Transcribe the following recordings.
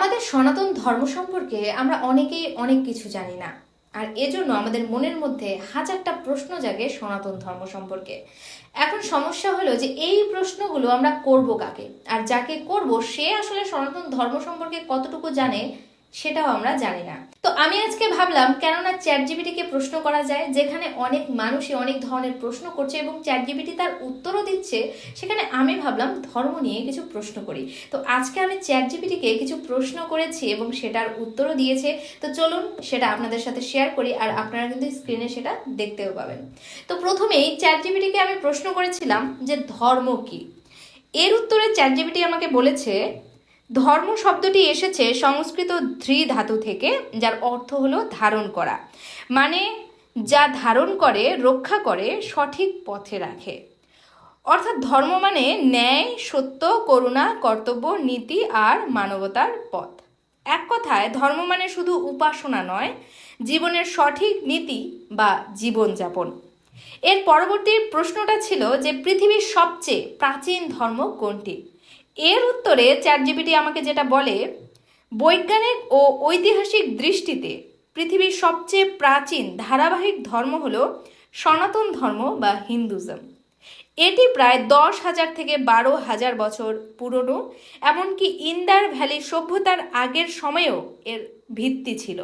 আমাদের সনাতন ধর্ম সম্পর্কে আমরা অনেকেই অনেক কিছু জানি না। আর এজন্য আমাদের মনের মধ্যে হাজারটা প্রশ্ন জাগে সনাতন ধর্ম সম্পর্কে। এখন সমস্যা হলো যে এই প্রশ্নগুলো আমরা করব কাকে? আর যাকে করব সে আসলে সনাতন ধর্ম সম্পর্কে কতটুকু জানে সেটাও আমরা জানি না। তো আমি আজকে ভাবলাম, কেননা চ্যাট জিবিটিকে প্রশ্ন করা যায়, যেখানে অনেক মানুষই অনেক ধরনের প্রশ্ন করছে এবং চ্যাট জিবিটি তার উত্তরও দিচ্ছে, সেখানে আমি ভাবলাম ধর্ম নিয়ে কিছু প্রশ্ন করি। তো আজকে আমি চ্যাট জিবিটিকে কিছু প্রশ্ন করেছি এবং সেটার উত্তরও দিয়েছে। তো চলুন সেটা আপনাদের সাথে শেয়ার করি আর আপনারা কিন্তু স্ক্রিনে সেটা দেখতেও পাবেন। তো প্রথমেই চ্যাট জিবিটিকে আমি প্রশ্ন করেছিলাম যে ধর্ম কি? এর উত্তরে চ্যাট জিবিটি আমাকে বলেছে ধর্ম শব্দটি এসেছে সংস্কৃত ধৃ ধাতু থেকে, যার অর্থ হলো ধারণ করা। মানে যা ধারণ করে, রক্ষা করে, সঠিক পথে রাখে। অর্থাৎ ধর্ম মানে ন্যায়, সত্য, করুণা, কর্তব্য, নীতি আর মানবতার পথ। এক কথায়, ধর্ম মানে শুধু উপাসনা নয়, জীবনের সঠিক নীতি বা জীবনযাপন। এর পরবর্তী প্রশ্নটা ছিল যে পৃথিবীর সবচেয়ে প্রাচীন ধর্ম কোনটি? এর উত্তরে চ্যাট জিপিটি আমাকে যেটা বলে, বৈজ্ঞানিক ও ঐতিহাসিক দৃষ্টিতে পৃথিবীর সবচেয়ে প্রাচীন ধারাবাহিক ধর্ম হল সনাতন ধর্ম বা হিন্দুজম। এটি প্রায় দশ হাজার থেকে বারো হাজার বছর পুরনো, এমনকি ইন্দার ভ্যালি সভ্যতার আগের সময়েও এর ভিত্তি ছিল।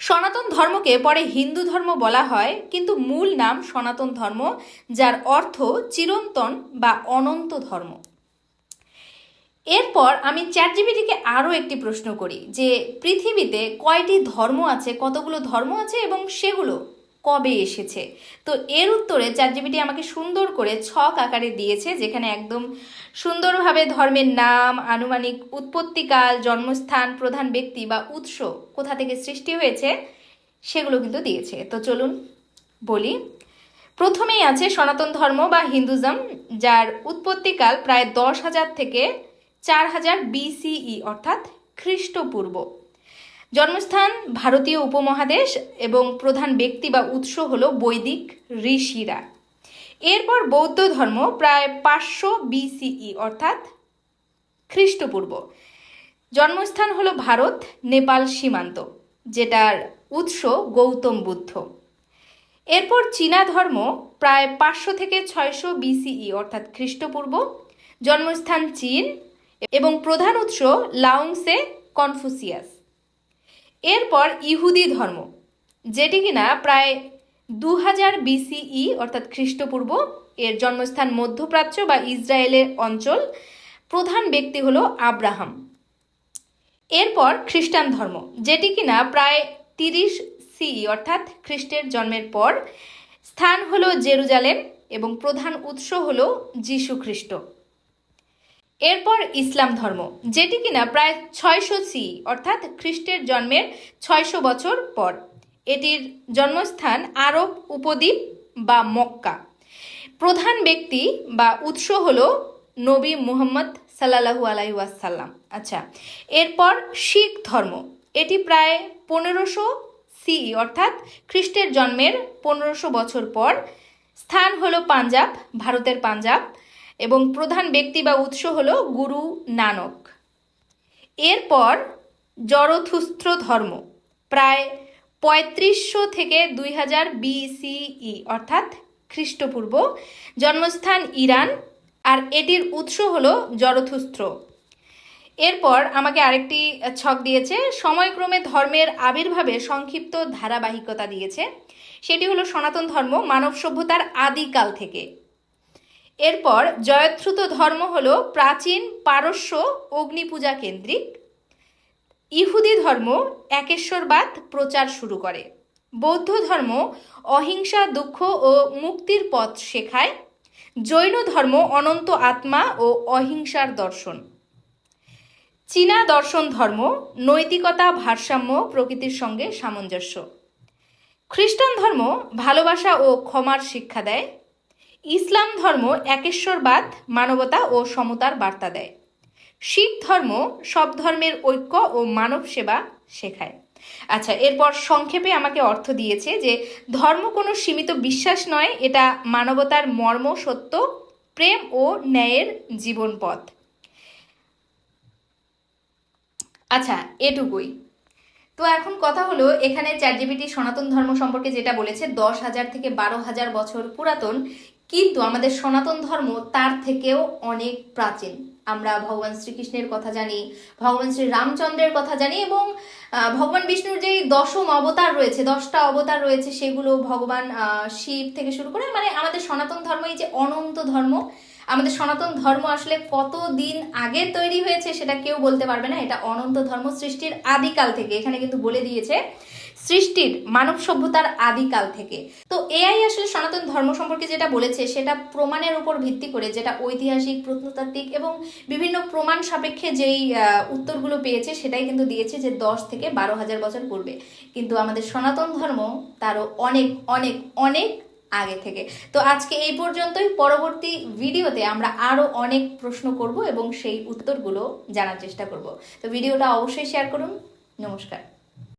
সনাতন ধর্মকে পরে হিন্দু ধর্ম বলা হয়, কিন্তু মূল নাম সনাতন ধর্ম, যার অর্থ চিরন্তন বা অনন্ত ধর্ম। এরপর আমি চ্যাটজিবিটিকে আরও একটি প্রশ্ন করি যে পৃথিবীতে কয়টি ধর্ম আছে, কতগুলো ধর্ম আছে এবং সেগুলো কবে এসেছে? তো এর উত্তরে চ্যাট জিবিটি আমাকে সুন্দর করে ছক আকারে দিয়েছে যেখানে একদম সুন্দরভাবে ধর্মের নাম, আনুমানিক উৎপত্তিকাল, জন্মস্থান, প্রধান ব্যক্তি বা উৎস কোথা থেকে সৃষ্টি হয়েছে সেগুলো কিন্তু দিয়েছে। তো চলুন বলি। প্রথমেই আছে সনাতন ধর্ম বা হিন্দুজম, যার উৎপত্তিকাল প্রায় দশ হাজার থেকে চার হাজার বিসিই অর্থাৎ খ্রিস্টপূর্ব। জন্মস্থান ভারতীয় উপমহাদেশ এবং প্রধান ব্যক্তি বা উৎস হল বৈদিক ঋষিরা। এরপর বৌদ্ধ ধর্ম প্রায় পাঁচশো বিসিই অর্থাৎ খ্রিস্টপূর্ব। জন্মস্থান হল ভারত, নেপাল সীমান্ত, যেটার উৎস গৌতম বুদ্ধ। এরপর চীনা ধর্ম প্রায় পাঁচশো থেকে ছয়শো বিসিই অর্থাৎ খ্রিস্টপূর্ব। জন্মস্থান চীন এবং প্রধান উৎস লাউংসে কনফুসিয়াস। এরপর ইহুদি ধর্ম, যেটি কিনা প্রায় দু হাজার বিসিই, অর্থাৎ খ্রিস্টপূর্ব, এর জন্মস্থান মধ্যপ্রাচ্য বা ইসরায়েলের অঞ্চল, প্রধান ব্যক্তি হল আব্রাহাম। এরপর খ্রিস্টান ধর্ম, যেটি কিনা প্রায় তিরিশ সিই, অর্থাৎ খ্রিস্টের জন্মের পর, স্থান হলো জেরুজালেম এবং প্রধান উৎস হলো যীশু খ্রিস্ট এরপর ইসলাম ধর্ম, যেটি কিনা প্রায় ছয়শো সি, অর্থাৎ খ্রিস্টের জন্মের ছয়শো বছর পর। এটির জন্মস্থান আরব উপদ্বীপ বা মক্কা। প্রধান ব্যক্তি বা উৎস হল নবী মুহাম্মদ সাল্লাহু আলাইসাল্লাম আচ্ছা এরপর শিখ ধর্ম, এটি প্রায় পনেরোশো সি, অর্থাৎ খ্রিস্টের জন্মের পনেরোশো বছর পর। স্থান হলো পাঞ্জাব, ভারতের পাঞ্জাব। এবং প্রধান ব্যক্তি বা উৎস হল গুরু নানক। এরপর জরথুস্ত্র ধর্ম, প্রায় পঁয়ত্রিশশো থেকে দুই হাজার বিসিই অর্থাৎ খ্রিস্টপূর্ব, জন্মস্থান ইরান, আর এটির উৎস হল জরথুস্ত্র এরপর আমাকে আরেকটি ছক দিয়েছে, সময়ক্রমে ধর্মের আবির্ভাবে সংক্ষিপ্ত ধারাবাহিকতা দিয়েছে। সেটি হলো সনাতন ধর্ম, মানব সভ্যতার আদিকাল থেকে। এরপর জয়ত্রুত ধর্ম হল প্রাচীন পারস্য অগ্নিপূজা কেন্দ্রিক। ইহুদি ধর্ম একেশ্বরবাদ প্রচার শুরু করে। বৌদ্ধ ধর্ম অহিংসা, দুঃখ ও মুক্তির পথ শেখায়। জৈন ধর্ম অনন্ত আত্মা ও অহিংসার দর্শন। চীনা দর্শন ধর্ম নৈতিকতা, ভারসাম্য, প্রকৃতির সঙ্গে সামঞ্জস্য। খ্রিস্টান ধর্ম ভালোবাসা ও ক্ষমার শিক্ষা দেয়। ইসলাম ধর্ম একেশ্বরবাদ, মানবতা ও সমতার বার্তা দেয়। শিখ ধর্ম সব ধর্মের ঐক্য ও মানব সেবা শেখায়। আচ্ছা এরপর সংক্ষেপে আমাকে অর্থ দিয়েছে যে, ধর্ম কোনো সীমিত বিশ্বাস নয়, এটা মানবতার মর্ম, সত্য, প্রেম ও ন্যায়ের জীবন পথ আচ্ছা এটুকুই। তো এখন কথা হলো, এখানে চ্যাটজিপিটি সনাতন ধর্ম সম্পর্কে যেটা বলেছে, দশ হাজার থেকে বারো হাজার বছর পুরাতন কিন্তু আমাদের সনাতন ধর্ম তার থেকেও অনেক প্রাচীন। আমরা ভগবান শ্রীকৃষ্ণের কথা জানি, ভগবান শ্রী রামচন্দ্রের কথা জানি এবং ভগবান বিষ্ণুর যেই দশম অবতার রয়েছে, দশটা অবতার রয়েছে, সেগুলো ভগবান শিব থেকে শুরু করে মানে আমাদের সনাতন ধর্ম এই যে অনন্ত ধর্ম, আমাদের সনাতন ধর্ম আসলে কত দিন আগে তৈরি হয়েছে সেটা কেউ বলতে পারবে না। এটা অনন্ত ধর্ম সৃষ্টির আদিকাল থেকে। এখানে কিন্তু বলে দিয়েছে সৃষ্টির মানব সভ্যতার আদিকাল থেকে। তো এআই আসলে সনাতন ধর্ম সম্পর্কে যেটা বলেছে, সেটা প্রমাণের উপর ভিত্তি করে যেটা ঐতিহাসিক, প্রত্নতাত্ত্বিক এবং বিভিন্ন প্রমাণ সাপেক্ষে যেই উত্তরগুলো পেয়েছে, সেটাই কিন্তু দিয়েছে যে দশ থেকে বারো হাজার বছর পূর্বে। কিন্তু আমাদের সনাতন ধর্ম তারও অনেক অনেক অনেক আগে থেকে। তো আজকে এই পর্যন্তই। পরবর্তী ভিডিওতে আমরা আরও অনেক প্রশ্ন করব এবং সেই উত্তরগুলো জানার চেষ্টা করব। তো ভিডিওটা অবশ্যই শেয়ার করুন। নমস্কার।